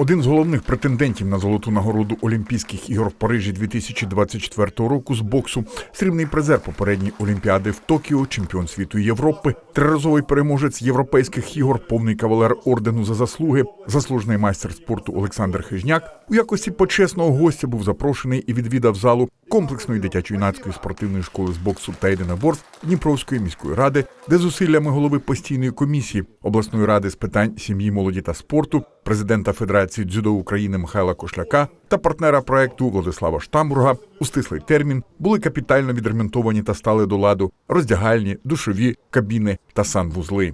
Один з головних претендентів на золоту нагороду Олімпійських ігор в Парижі 2024 року з боксу, срібний призер попередньої олімпіади в Токіо, чемпіон світу Європи, триразовий переможець європейських ігор, повний кавалер ордену за заслуги, заслужений майстер спорту Олександр Хижняк у якості почесного гостя був запрошений і відвідав залу комплексної дитячо-юнацької спортивної школи з боксу та єдиноборств Дніпровської міської ради, де зусиллями голови постійної комісії обласної ради з питань сім'ї, молоді та спорту, президента Федерації дзюдо України Михайла Кошляка та партнера проекту Владислава Штамбурга у стислий термін були капітально відремонтовані та стали до ладу роздягальні, душові, кабіни та санвузли.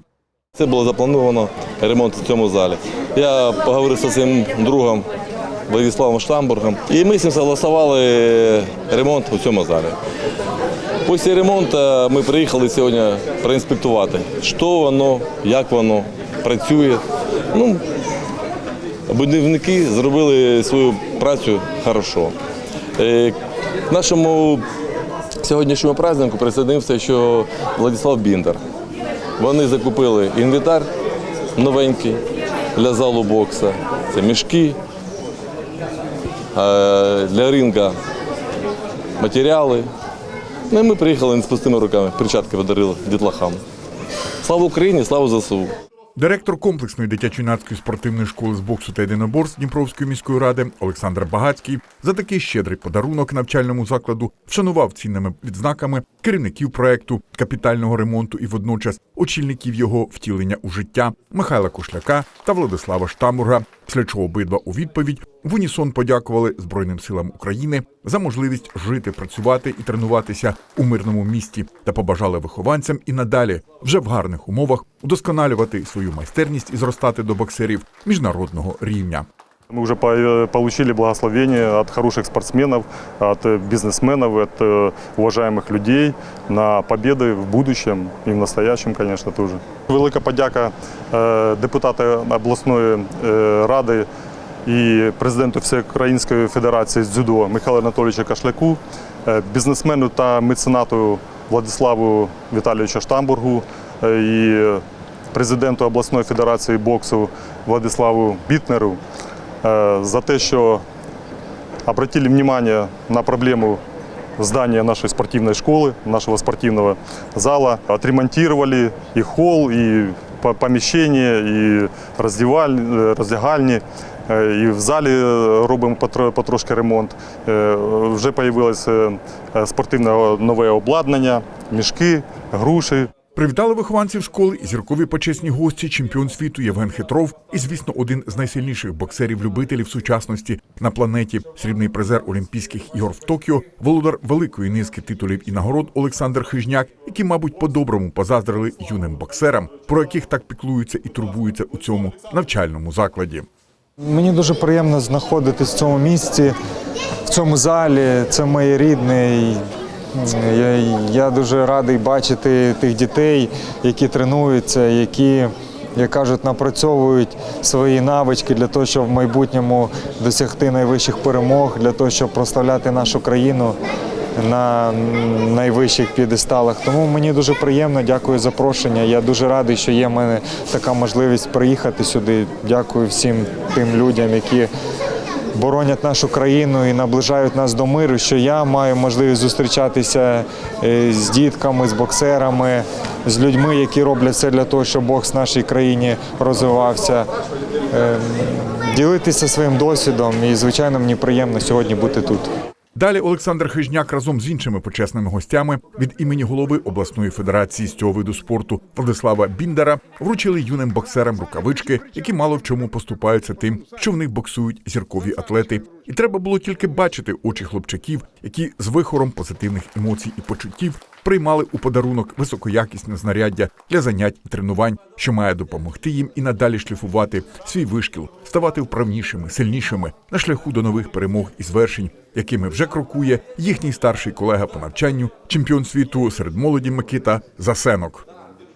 Це було заплановано ремонт в цьому залі. Я поговорив зі своїм другом Владиславом Штамбургом, і ми з ним согласували ремонт у цьому залі. Після ремонту ми приїхали сьогодні проінспектувати, що воно, як воно працює. Ну, будівники зробили свою працю хорошо. Е, нашому сьогоднішньому празднику присоединився ще Владислав Біндер. Вони закупили інвентар новенький для залу бокса. Це мішки, е, для ринга матеріали. Ну і ми приїхали не з пустими руками, перчатки подарили дітлахам. Слава Україні, слава ЗСУ! Директор комплексної дитячо-юнацької спортивної школи з боксу та єдиноборств Дніпровської міської ради Олександр Багацький за такий щедрий подарунок навчальному закладу вшанував цінними відзнаками керівників проекту капітального ремонту і водночас очільників його втілення у життя Михайла Кошляка та Владислава Штамурга, Після чого обидва у відповідь в унісон подякували Збройним силам України за можливість жити, працювати і тренуватися у мирному місті та побажали вихованцям і надалі вже в гарних умовах удосконалювати свою майстерність і зростати до боксерів міжнародного рівня. Мы уже по- получили благословение от хороших спортсменов, от э, бизнесменов, от э, уважаемых людей на победы в будущем и в настоящем, конечно, тоже. Велика подяка е, депутату обласної е, ради і президенту Всеукраїнської федерації з дзюдо Михайлу Анатолійовичу Кашляку, е, бізнесмену та меценату Владиславу Віталійовичу Штамбургу е, і президенту обласної федерації боксу Владиславу Бітнеру е, за те, що обратили внимание на проблему здания нашей спортивной школы, нашего спортивного зала. Отремонтировали и холл, и по- помещение, и раздеваль, раздягальні. Е, І в залі е, робимо потро- потрошки ремонт. Е, Вже з'явилося спортивне нове обладнання, мішки, груші. Привітали вихованців школи і зіркові почесні гості, чемпіон світу Євген Хитров і, звісно, один з найсильніших боксерів-любителів сучасності на планеті, срібний призер Олімпійських ігор в Токіо, володар великої низки титулів і нагород Олександр Хижняк, які, мабуть, по-доброму позаздрили юним боксерам, про яких так піклуються і турбуються у цьому навчальному закладі. Мені дуже приємно знаходитись в цьому місці, в цьому залі. Це моє рідне. Я, я дуже радий бачити тих дітей, які тренуються, які, як кажуть, напрацьовують свої навички для того, щоб в майбутньому досягти найвищих перемог, для того, щоб прославляти нашу країну на найвищих п'єдесталах. Тому мені дуже приємно, дякую за запрошення. Я дуже радий, що є в мене така можливість приїхати сюди. Дякую всім тим людям, які боронять нашу країну і наближають нас до миру. Що я маю можливість зустрічатися е, з дітками, з боксерами, з людьми, які роблять все для того, щоб бокс в нашій країні розвивався. Ем, Ділитися своїм досвідом і, звичайно, мені приємно сьогодні бути тут. Далі Олександр Хижняк разом з іншими почесними гостями від імені голови обласної федерації з цього виду спорту Владислава Біндера вручили юним боксерам рукавички, які мало в чому поступаються тим, що в них боксують зіркові атлети. І треба було тільки бачити очі хлопчаків, які з вихором позитивних емоцій і почуттів приймали у подарунок високоякісне знаряддя для занять і тренувань, що має допомогти їм і надалі шліфувати свій вишкіл, ставати вправнішими, сильнішими на шляху до нових перемог і звершень, якими вже крокує їхній старший колега по навчанню, чемпіон світу серед молоді Микита Засенок.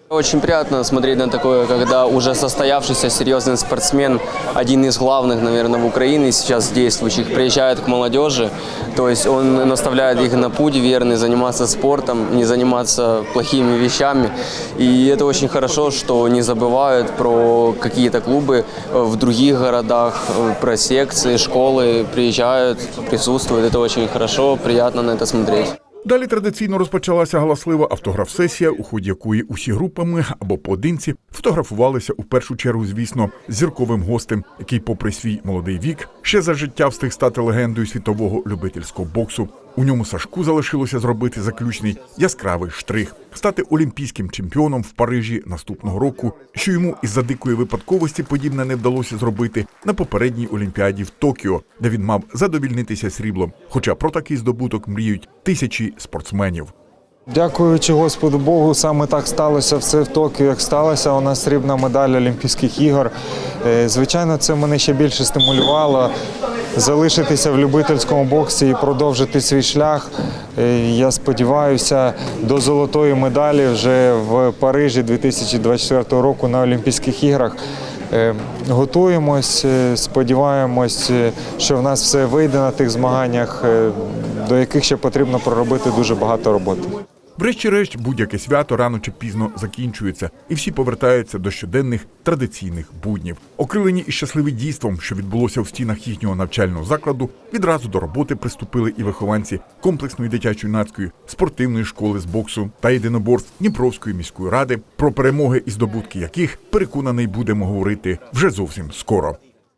Очень приятно смотреть на такое, когда уже состоявшийся серьезный спортсмен, один из главных, наверное, в Украине сейчас действующих, приезжает к молодежи. То есть он наставляет их на путь верный, заниматься спортом, не заниматься плохими вещами. И это очень хорошо, что не забывают про какие-то клубы в других городах, про секции, школы, приезжают, присутствуют. Это очень хорошо, приятно на это смотреть. Далі традиційно розпочалася галаслива автограф-сесія, у ході якої усі групами або поодинці фотографувалися у першу чергу, звісно, зірковим гостем, який, попри свій молодий вік, ще за життя встиг стати легендою світового любительського боксу. У ньому Сашку залишилося зробити заключний яскравий штрих стати олімпійським чемпіоном в Парижі наступного року, що йому із-за дикої випадковості подібне не вдалося зробити на попередній олімпіаді в Токіо, де він мав задовільнитися сріблом. Хоча про такий здобуток мріють тисячі спортсменів. Дякуючи Господу Богу, саме так сталося все в Токіо, як сталося. У нас срібна медаль Олімпійських ігор. Е, Звичайно, це мене ще більше стимулювало залишитися в любительському боксі і продовжити свій шлях. Е, Я сподіваюся, до золотої медалі вже в Парижі 2024 року на Олімпійських іграх. Е, Готуємось, сподіваємось, що в нас все вийде на тих змаганнях, до яких ще потрібно проробити дуже багато роботи. Врешті-решт, будь-яке свято рано чи пізно закінчується, і всі повертаються до щоденних традиційних буднів. Окрилені і щасливі дійством, що відбулося в стінах їхнього навчального закладу, відразу до роботи приступили і вихованці комплексної дитячо-юнацької спортивної школи з боксу та єдиноборств Дніпровської міської ради, про перемоги і здобутки яких переконаний будемо говорити вже зовсім скоро.